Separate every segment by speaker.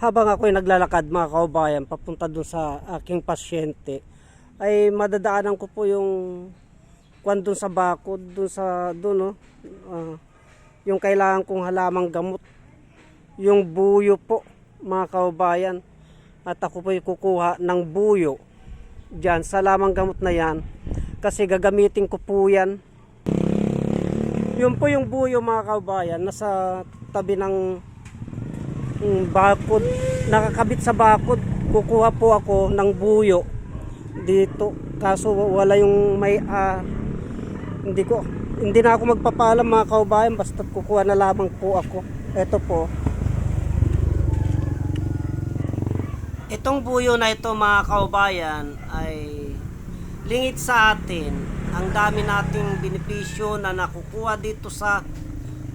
Speaker 1: habang ako'y naglalakad mga kaubayan papunta dun sa aking pasyente ay madadaanan ko po yung kwan dun sa bakod dun sa dun no? Ah, yung kailangan kong halamang gamot. Yung buyo po mga kaubayan at ako po kukuha ng buyo dyan sa lamang gamot na yan kasi gagamitin ko po yan. Yun po yung buyo mga kaubayan nasa tabi ng bakod. Nakakabit sa bakod. Kukuha po ako ng buyo dito. Kaso wala yung may ah, hindi ko hindi na ako magpapalam mga kaubayan. Basta kukuha na lamang po ako. Eto po. Itong buyo na ito mga kaubayan ay lingit sa atin. Ang dami nating benepisyo na nakukuha dito sa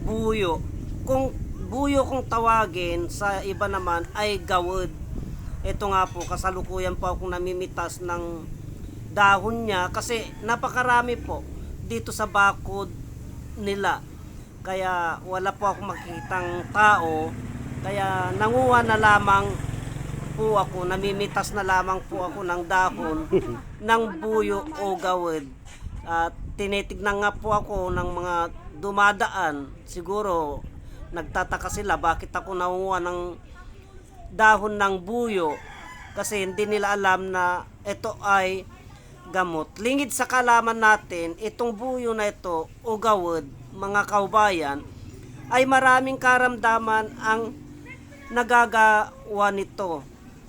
Speaker 1: buyo. Kung buyo kung tawagin sa iba naman ay gawad ito nga po kasalukuyan po akong namimitas ng dahon niya kasi napakarami po dito sa bakod nila. Kaya wala po akong makitang tao. Kaya nanguha na lamang po ako namimitas na lamang po ako ng dahon ng buyo o gawad at tinitignan nga po ako ng mga dumadaan. Siguro nagtataka sila bakit ako nanguha ng dahon ng buyo kasi hindi nila alam na ito ay gamot. Lingid sa kalaman natin, itong buyo na ito o gawad, mga kaubayan, ay maraming karamdaman ang nagagawa nito.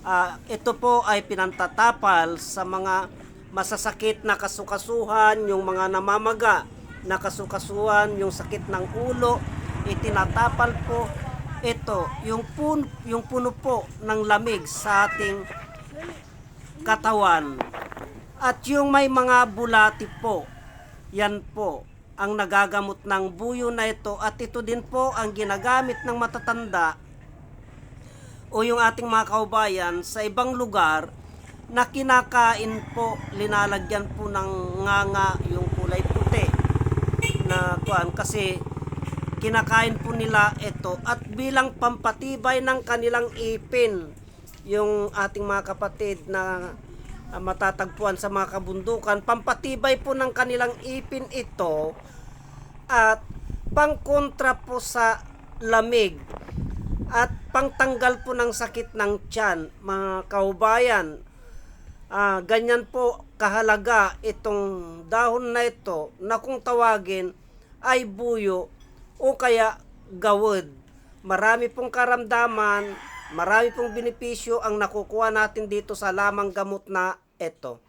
Speaker 1: Ah, ito po ay pinantatapal sa mga masasakit na kasukasuhan, yung mga namamaga na kasukasuhan, yung sakit ng ulo, itinatapal po ito, yung pun yung puno po ng lamig sa ating katawan. At yung may mga bulati po, yan po ang nagagamot ng buyo na ito at ito din po ang ginagamit ng matatanda o yung ating mga kaubayan sa ibang lugar na kinakain po, linalagyan po ng nganga yung kulay puti na kuan kasi kinakain po nila ito. At bilang pampatibay ng kanilang ipin yung ating mga kapatid na matatagpuan sa mga kabundukan pampatibay po ng kanilang ipin ito at pangkontra po sa lamig at pangtanggal po ng sakit ng tiyan. Mga kaubayan Ah, ganyan po kahalaga itong dahon na ito na kung tawagin ay buyo o kaya gawad. Marami pong karamdaman, marami pong benepisyo ang nakukuha natin dito sa lamang gamot na ito.